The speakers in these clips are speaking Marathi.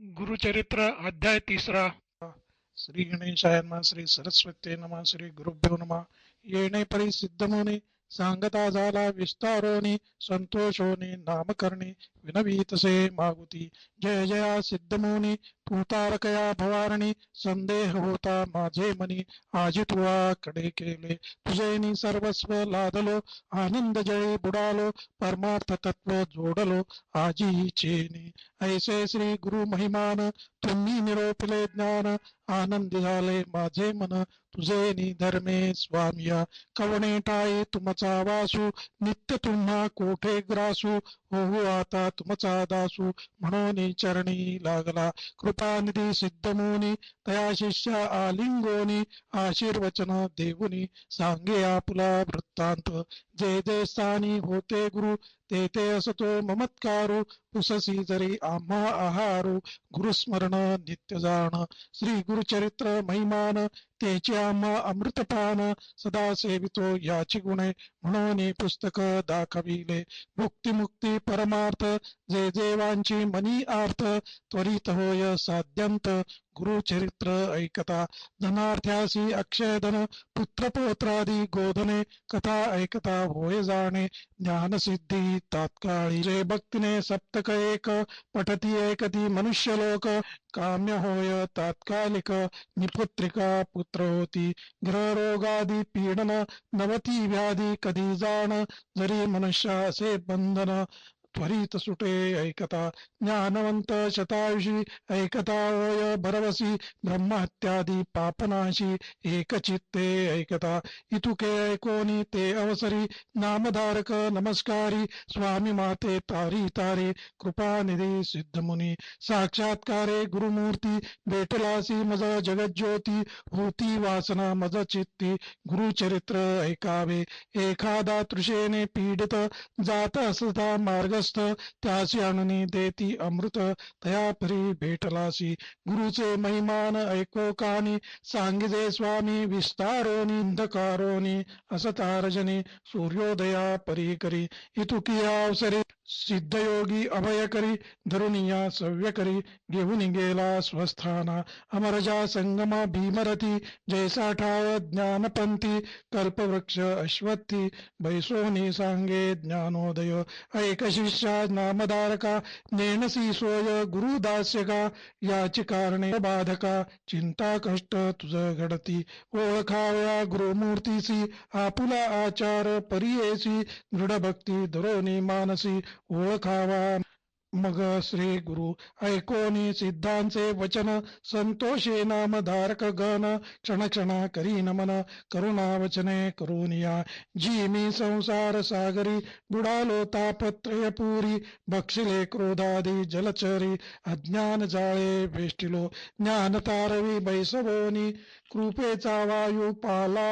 गुरुचरित्र अध्याय तिसरा. श्री गणेशाय नमा श्री सरस्वती नमा श्री गुरुभ्यो नमा. येणे परी सिद्धमोनी सांगता झाला विस्तारोनी संतोषोनी नामकरणी विनवीतसे मागुती जय जया सिद्धमोनी पूतारकया भवारणी संदेह होता माझे मनी आजी तुवा कडे केले तुझेनी सर्वस्व लादलो आनंद जळी बुडालो परमार्थ तत्व जोडलो आजी चेनी ऐसे श्री गुरु महिमान तुम्ही निरोपले ज्ञान आनंदी झाले माझे मन तुझे धर्मे स्वामिया कवणे टाळे तुमचा वासू नित्य तुम्हा कोठे ग्रासू होऊ आता तुमचा दासू म्हणून चरणी लागला. कृपानिधी सिद्धमुनी तया शिष्या आलिंगोनी आशीर्वचन देऊनी सांगे आपुला वृत्तांत जे जे स्थानी होते गुरु ते ते असतो ममत्कारू. पुससी जरी आम्हा आहारू गुरुस्मरण नित्य जाण. श्री गुरुचरित्र महिमान तेचे आम्हा अमृतपान. सदा सेवितो याची गुणे म्हणून पुस्तक दाखविले. मुक्ती मुक्ती परमार्थ जे देवांची मनी आर्थ त्वरित होय साध्यंत. गुरुचरित्र ऐकता धनार्थ्यासी अक्षय धन पुत्रपोत्रादी गोधने कथा ऐकता होय जाणे ज्ञानसिद्धी तात्काळी. जय भक्तीने सप्तक एक पठती ऐकती मनुष्य लोक काम्य होय तात्कालिक निपुत्रिका पुत्र होती. ग्रहरोगादी पीडन नवती व्याधी कधी जाण जरी मनुष्य असे बंधन त्वरित सुटे ऐकता ज्ञानवंत शतायुषी ऐकता वय भरवसी ब्रह्महत्यादी पापनाशी एकचित्ते ऐकता। इतुके ऐकोनी ते अवसरी नामधारक नमस्कारी स्वामी माते तारी तारे कृपानिधी सिद्धमुनी साक्षात्कारे गुरुमूर्ती भेटलासी मज जगज्योती होती वासना मज चित्ती गुरुचरित्र ऐकावे। एखादा तृषेने पीडित जात असता मार्गस्थ त्याची आणुनी देती अमृत तया परी भेटलासी गुरुचे महिमान ऐको कानी। सांगिजे स्वामी विस्तारोनी अंधकारोनी। असतारजनी सूर्योदया परी करी। इतुकी अवसरी सिद्धयोगी अभयकरी धरुनिया घेऊन गेला स्वस्थाना. अमरजा संगमा भीमरती जैसा ठाव ज्ञानपंथी कल्पवृक्ष अश्वत्थी बैसोनी सांगे ज्ञानोदय. ऐक शिष्या नामधारका नेणसी सोय गुरुदास्यका याची कारणे बाधका चिंता कष्ट तुझ घडती. ओळखाव्या गुरुमूर्तीसी आपुला आचार परियेसी दृढ भक्ती धरोनी मानसी. work our मग श्री गुरु ऐकोनी सिद्धांचे वचन संतोषे नाम धारक गण क्षण क्षण करी नमन करुणा वचने करुनिया जी मी संसार सागरी बुडालो तापत्रय पुरी बक्षिले क्रोधादी जलचरी अज्ञान जाळे वेष्टिलो ज्ञान तारवी बैसवोनी कृपेचा वायू पाला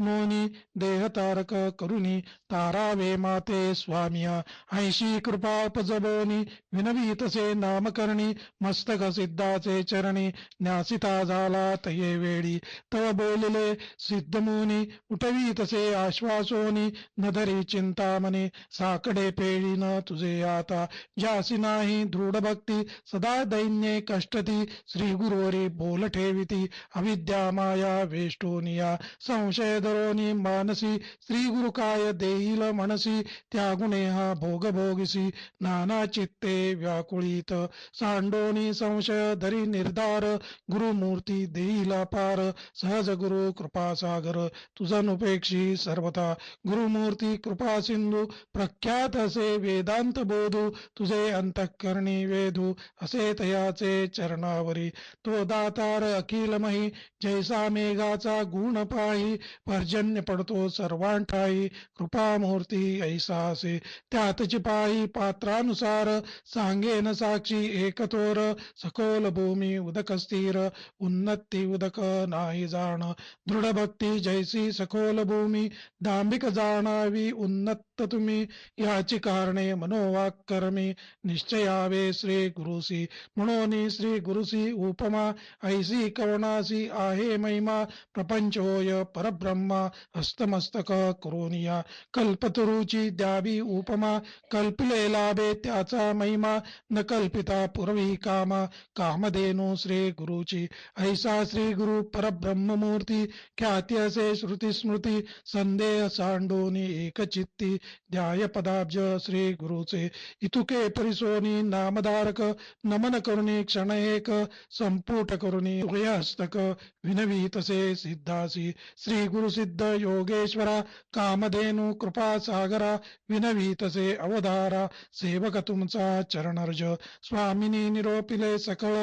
नोनी देह तारक करुनी तारावे माते स्वामिया ऐशी कृपा पजबोनी विनवीतसे नामकरणी मस्तक सिद्धाचे चरणी न्यासिता झाला तये वेळी. तव बोलले सिद्धमुनी उठवीतसे आश्वासोनी नधरी चिंतामणी साकडे पेळी न तुझे आता. ज्यासी नाही दृढ भक्ती सदा दैन्ये कष्टती श्री गुरुवरी बोल ठेविती अविद्या माया वेष्टोनिया संशय दरोनी मानसी श्री गुरु काय देईल मनसी त्या गुणे हा भोग भोगिसी नाना चित्ते व्याकुळीत सांडोनी संशय धरी निर्धार गुरुमूर्ती देईला पार सहज गुरु कृपा सागर तुझनुपेक्षी सर्वथा. गुरुमूर्ती कृपा सिंधू प्रख्यात असे वेदांत बोधू तुझे अंतःकरणी वेधू असे तयाचे चरणावरी. तो दातार अखिलमही जैसा मेघाचा गुण पाही पर्जन्य पडतो सर्वांठाई कृपामूर्ती ऐसा असे. त्यातची पाही पात्रानुसार सांगेन साक्षी एकतोर सखोल भूमी उदक स्थिर उन्नती उदक नाही जाण. दृढ भक्ती जैसी सखोल भूमी दांभिक जाणावी उन्नत तुम्ही. याची कारणे मनोवाक कर्मी निश्चयावे श्री गुरुसी. म्हणून श्री गुरुसी उपमा ऐसी कवणासी आहे महिमा. प्रपंचोय परब्रह्मा हस्तमस्तक करोनिया. कल्पतरुची द्यावी उपमा कल्पले लाभे त्याचा महिमा. महिमा न कल्पिता पूर्वी कामा कामधेनु श्री गुरुची ऐसा श्री गुरु परब्रह्म मूर्ती ख्याती असे श्रुती स्मृती संदेह सांडोनी एकचित्ती ध्याय पदाब्ज श्री गुरुचे इतुके परिसोनी नामधारक नमन करुणी क्षण एक संपुट करुणी हस्तक विनवीतसे सिद्धासी। श्री गुरु सिद्ध योगेश्वरा कामधेनु कृपा सागरा विनवीतसे अवधारा। सेवक तुमचा चरणर्ज स्वामिनी निरोपिले सकळ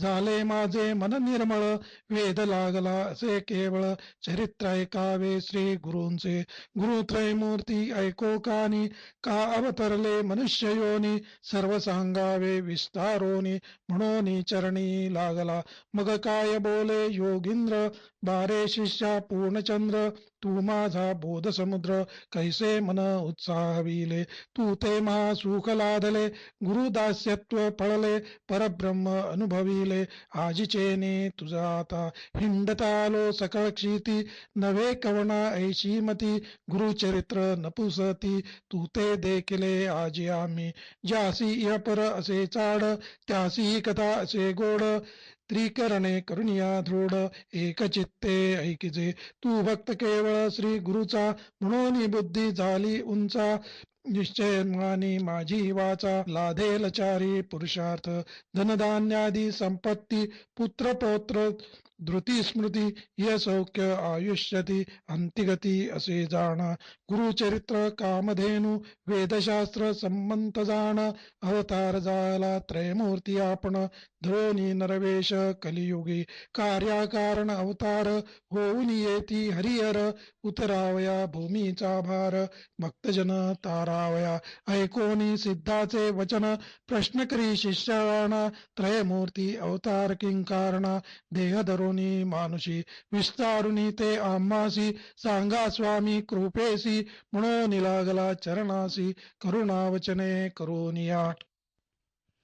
झाले माझे मन निर्मळ वेद लागला असे केवळ. चरित्र ऐकावे श्री गुरूंचे. गुरुत्रय मूर्ती ऐको कानी का अवतरले मनुष्य योनी. सर्व सांगावे विस्तारोनी म्हणून चरणी लागला. मग काय बोले योगिंद्र? बारे शिष्या पूर्णचंद्र तू माझा बोध समुद्र कैसे मन उत्साहविले? तू ते महा सुख लादले गुरुदास्यत्व पळले परब्रह्म अनुभविले. आजीचेने तुझा आता हिंडता आलो सकळ क्षिती नवे कवना ऐशी मती गुरुचरित्र नपुसती तू ते देखिले आजी आम्ही. ज्यासी इह असे चाड त्यासी कथा असे गोड त्रिकरणे करुणिया दृढ एकचित्ते ऐकिजे तू भक्त केवळ श्री गुरुचा म्हणून बुद्धी झाली उंचा निश्चय मानी माझी वाचा. लाधेल चारी पुरुषार्थ. धनधान्यादी संपत्ती पुत्र पौत्र धृती स्मृती य सौख्य आयुष्यती अंतिगती असे जाण गुरुचरित्र कामधेनु वेदशास्त्र संमंत जाण अवतार झाला त्रयमूर्ती आपण। धोनी नरवेश कलियुगी। कार्याकारण अवतार होऊन येती हरिहर। उतरावया भूमीचा भार भक्तजन तारावया। ऐकोनी सिद्धाचे वचन। प्रश्न करी शिष्याणा। त्रयमूर्ती अवतार किंकारणा। देह करुणी मानुषी विस्तारुणी ते आम्हासी सांगा स्वामी कृपेसी म्हणून लागला चरणासी करुणावचने करोनिया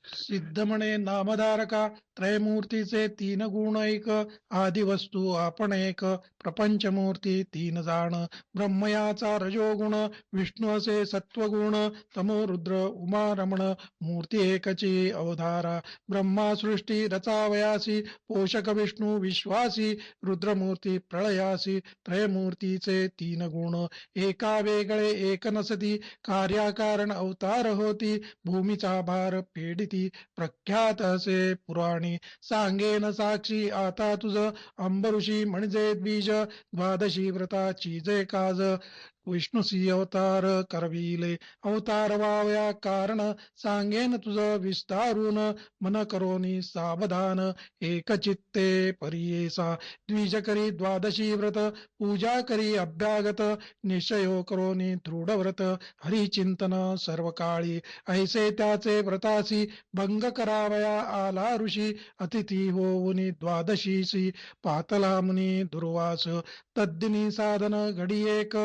सिद्ध म्हणे नामधारका त्रयमूर्तीचे तीन गुण एक आदी वस्तू आपण एक प्रपंचमूर्ती तीन जाण ब्रह्मयाचा रजोगुण विष्णू असे सत्वगुण तमो रुद्र उमा रमण मूर्ती एकची अवधारा ब्रह्मा सृष्टी रचावयासी पोषक विष्णू विश्वासी रुद्रमूर्ती प्रळयासी त्रयमूर्तीचे तीन गुण एका वेगळे एक नसती कार्याकारण अवतार होती भूमीचा भार पेडिती प्रख्यात असे पुराणी. सांगेन साक्षी आता तुझ अंबऋषी म्हणजे द्विज द्वादशी व्रताची जे काज. विष्णुसी अवतार करविले. अवतार वावया कारण सांगेन तुझ विस्तारून. मन करोनी सावधान. एक चित्ते परियेसा. द्विज करी द्वादशी व्रत. पूजा करी अभ्यागत. निश्चयो करोनी दृढ व्रत हरिचिंतन सर्व काळी ऐसे त्याचे व्रतासी भंग करावया आला ऋषी. अतिथी होऊनी द्वादशीसी. पातला मुनी दुर्वास. तद्दिनी साधन घडी एक.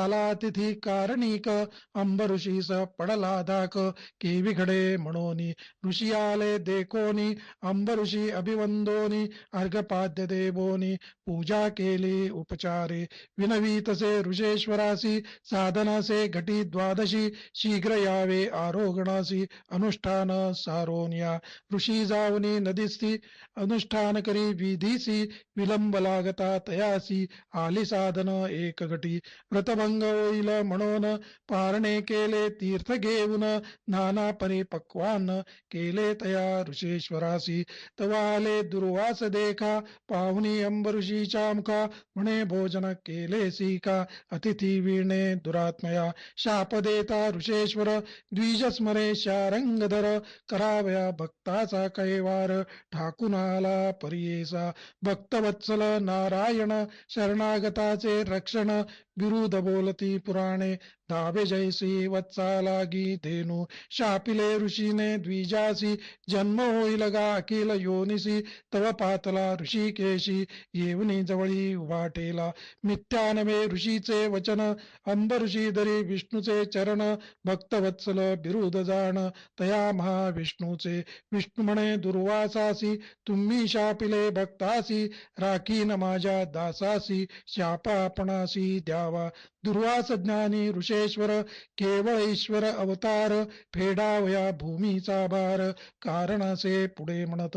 झाला तिथी कारणिक अंबऋषीस पडला धाक केवी घडे म्हणोनी ऋषी आले देखोनी अंबऋषी अभिवंदोनी अर्घपाद्य देवोनी पूजा केली उपचारे विनवीतसे ऋषेश्वरासी साधनासे घटी द्वादशी शीघ्र यावे आरोगणासी अनुष्ठान सारोनिया ऋषी जावनी नदीसी अनुष्ठान करी विधीसी विलंब लागता तयासी आली साधन एक घटी व्रतभंग होईल म्हणून पारणे केले तीर्थ घेऊन नाना परिपक्वान केले तया ऋषेश्वरासी तवाले दुर्वास देखा पाहुणी अंबऋषीच्या मुखा म्हणे भोजन केले सीका अतिथी वीणे दुरात्मया शाप देता ऋषेश्वर द्विज स्मरे शारंगधर करावया भक्ताचा कैवार ठाकुनाला परियेसा भक्तवत्सल नारायण शरणागताचे रक्षण विरुद्ध बोलती पुराणे धावे जैसी वत्सा लागी धेनु। शापिले ऋषीने द्विजासी जन्म होईल गा अखिल योनिसी। तव पातला ऋषिकेशी येवनी जवळी वाटेला। मिथ्या ऋषीचे वचन अंब ऋषी दरी विष्णूचे चरण। भक्तवत्सल बिरुद जाण तया महाविष्णूचे। विष्णू म्हणे दुर्वासासी तुम्ही शापिले भक्तासी। राखीन माझ्या दासासी शापा आपणासी द्यावा। दुर्वास ज्ञानी ऋषेश्वर केवळ ईश्वर अवतार फेडावया भूमीचा भार. कारणासे पुढे म्हणत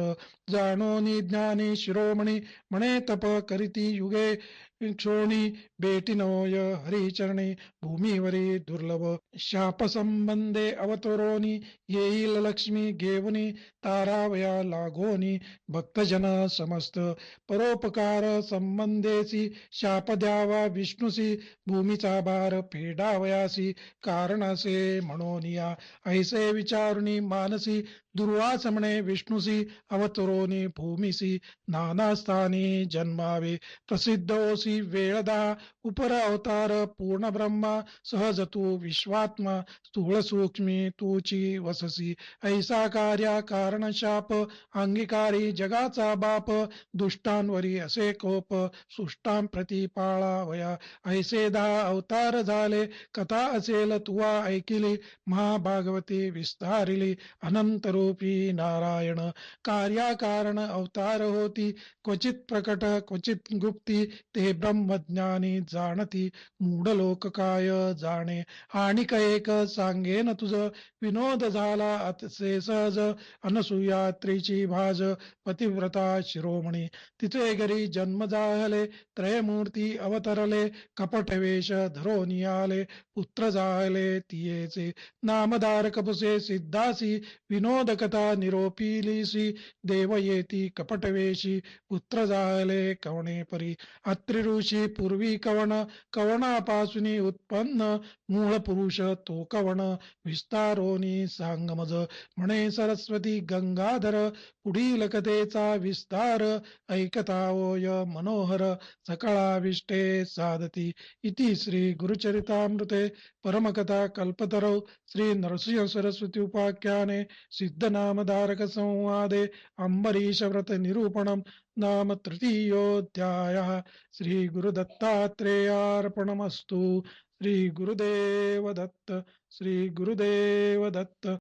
जाणोनी ज्ञानी शिरोमणी म्हणे तप करीती युगे क्षोणी बेटिनोय हरिचरणे भूमीवरी दुर्लभ शाप संबंधे अवतरोनी येईल लक्ष्मी घेवनी तारावया लागोनी भक्तजन समस्त परोपकार संबंधेसी शाप द्यावा विष्णुसी भूमीचा भार फेडावयासी कारणसे म्हणोनिया ऐसे विचारुणी मानसी दुर्वासमणे विष्णुसी अवतरोनी भूमिसी नानास्थानी जन्मावे। प्रसिद्ध ओसी वेळदा उपर अवतार पूर्ण ब्रह्मा सहज तू विश्वात्मा स्थूळ सूक्ष्मी तूची वससी। ऐसा कार्या कारण अंगीकारी जगाचा बाप दुष्टांवरी असे कोप सुष्टां प्रति पाळावया ऐसे दहा अवतार झाले कथा असेल तुवा ऐकिली महाभागवती विस्तारिली अनंत स्वरूपी नारायण। कार्याकारण अवतार होती। क्वचित प्रकट क्वचित गुप्ती। ते ब्रह्मज्ञानी जाणती। मूढलोक काय जाणे? आणि एक सांगेन तुझ। विनोद झाला अतिशय सहज। अनसुयात्रीची भाज। पतिव्रता शिरोमणी। तिथे घरी जन्म जाहले। त्रयमूर्ती अवतरले। कपटवेश धरो नियाले पुत्र जाहले तियेचे। नामदार कपसे सिद्धासी। विनोद कथा निरोपिलीसी देव येती कपटवेशी पुत्र जाले कवणे परी। अत्रिऋषी पूर्वी कवण कवणापासून उत्पन्न मूळ पुरुष तो कवण। विस्तारोनी सांगमज म्हणे सरस्वती गंगाधर पुढील कथेचा विस्तार ऐकतावोय मनोहर सकळाविष्टे साधती इति श्री गुरुचरितामृते परमकथा कल्पतरौ श्री नरसिंह सरस्वती उपाख्याने सिद्ध सिद्धनामधारक संवादे अम्बरीश व्रत निरूपणम नाम तृतीयोऽध्यायः। श्री गुरुदत्तात्रेयार्पणमस्तु श्री गुरुदेव दत्त श्री गुरुदेव दत्त